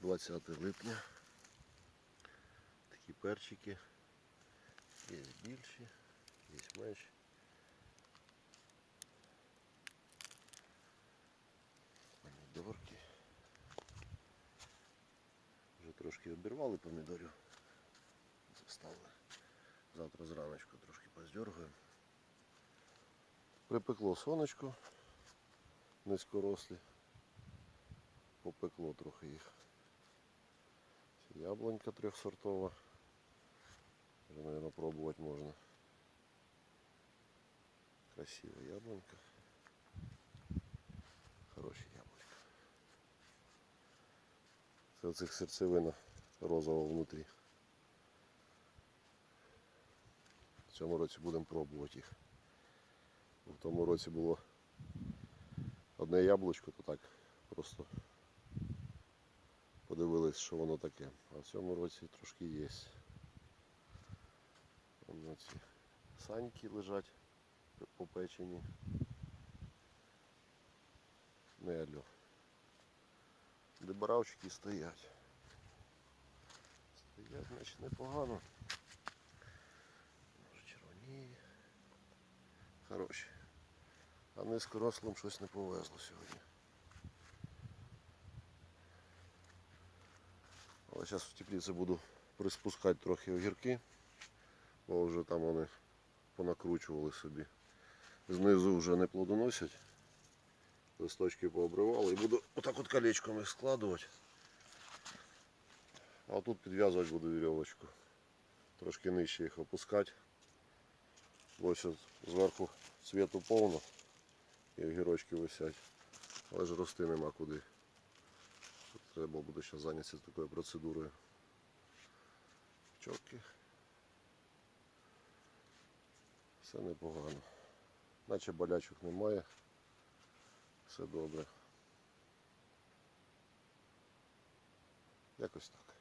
20 липня. Такі перчики. Є більші, є менші. Помідорки. Вже трошки обірвали помідорів. Заставили. Завтра зраночку трошки поздергаємо. Припекло сонечко низькорослі. Попекло трохи їх. Яблонька трьохсортова. Вже, мабуть, пробувати можна. Красива яблонька. Хороші яблучка. Це оцих серцевина внутрі. В цьому році будемо пробувати їх. В тому році було одне яблучко, то так просто подивились, що воно таке. А в цьому році трошки є. Вон ці саньки лежать попечені. Не алло. Дебаравчики стоять. Стоять, значить, непогано. Може червоніє. Хороші. А низькорослим щось не повезло сьогодні. Але зараз в тепліці буду приспускати трохи огірки, бо вже там вони понакручували собі. Знизу вже не плодоносять. Листочки пообривали і буду отак от колечком їх складувати. А тут підв'язувати буду вірьовочку. Трошки нижче їх опускати. Ось зверху цвіту повно і огірочки висять. Але ж рости нема куди. Треба буде ще зайнятися такою процедурою. Пчолки. Все непогано. Наче болячок немає. Все добре. Якось так.